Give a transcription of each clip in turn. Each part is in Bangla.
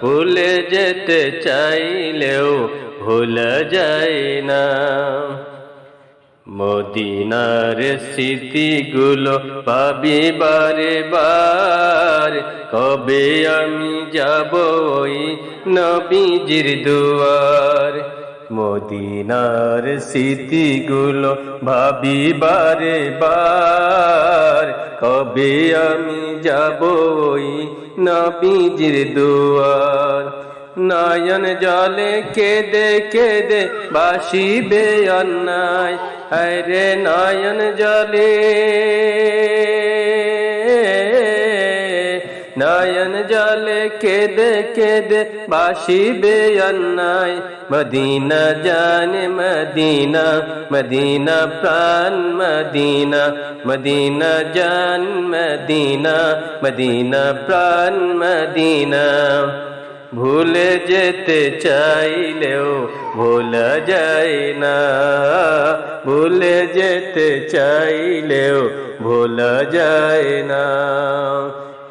ভুলে যেতে চাইলেও ভোলা যায় না। মদিনার স্মৃতিগুলো পাবি বারে বার। কবে আমি যাব ওই নবীজির দুয়ার? মদিনার স্মৃতিগুলো ভাবি বারে বার। কবে আমি যাব ওই নবীজির দুয়ার। নয়ন জলে কেদে কেদে বাসিবে অন্যায়। আরে নয়ন জলে। নয়ন জলে কেদে কেদে বাসিবে অন্যায় মদিনা জানে, মদিনা মদিনা প্রাণ, মদিনা মদিনা জান, মদিনা মদিনা প্রাণ, মদিনা। ভুলে যেতে চাইলেও ভোলা যায় না। ভুলে যেতে চাইলেও ভোলা যায় না।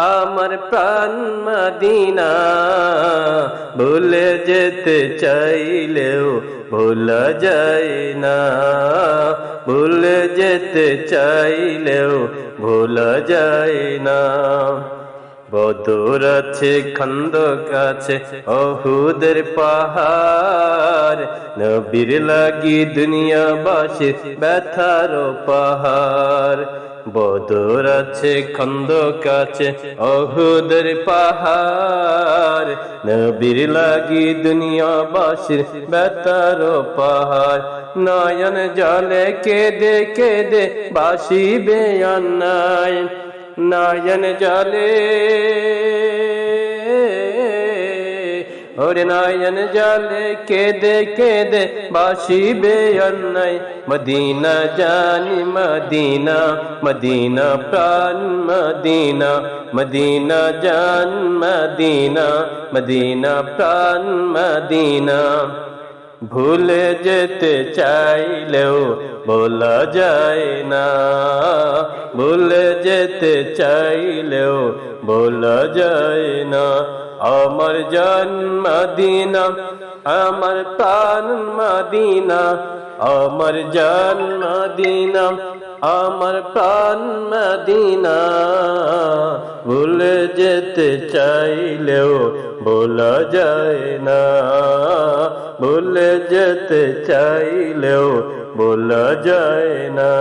আমার প্রাণ মদিনা। ভুলে যেতে চাইলেও ভোলা যায় না। ভুলে যেতে চাইলেও ভোলা যায় না। বদর আছে খন্দক আছে অহুদের পাহাড়। নবীর লাগি দুনিয়াবাসীর ব্যথার পাহাড়। বদর আছে খন্দক আছে অহুদের পাহাড়। নবীর লাগি দুনিয়াবাসীর ব্যথার পাহাড়। নয়ন জলে কেদে কেদে বাসিবে অন্যায় নয়ন জলে ওরে নয়ন জলে কেদে কেদে বাসিবে অন্যায়। মদিনা জানি, মদিনা মদিনা প্রাণ, মদিনা মদিনা জান, মদিনা মদিনা প্রাণ, মদিনা। ভুলে যেতে চাইলেও বলা যায় না। ভুলে যেতে চাইলেও বলা যায় না। আমার জন্মদিনা, আমার প্রাণ মদিনা, আমার জন্মদিনা, আমার প্রাণ মদিনা। ভুলে যেতে চাইলেও বলা যায় না। ভুলে যেতে চাইলেও বলা যায় না।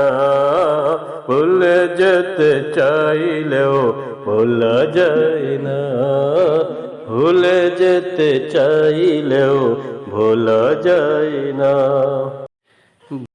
ভুলে যেতে চাইলেও বলা যায় না। ভুলে যেতে চাইলেও ভোলা যায় না।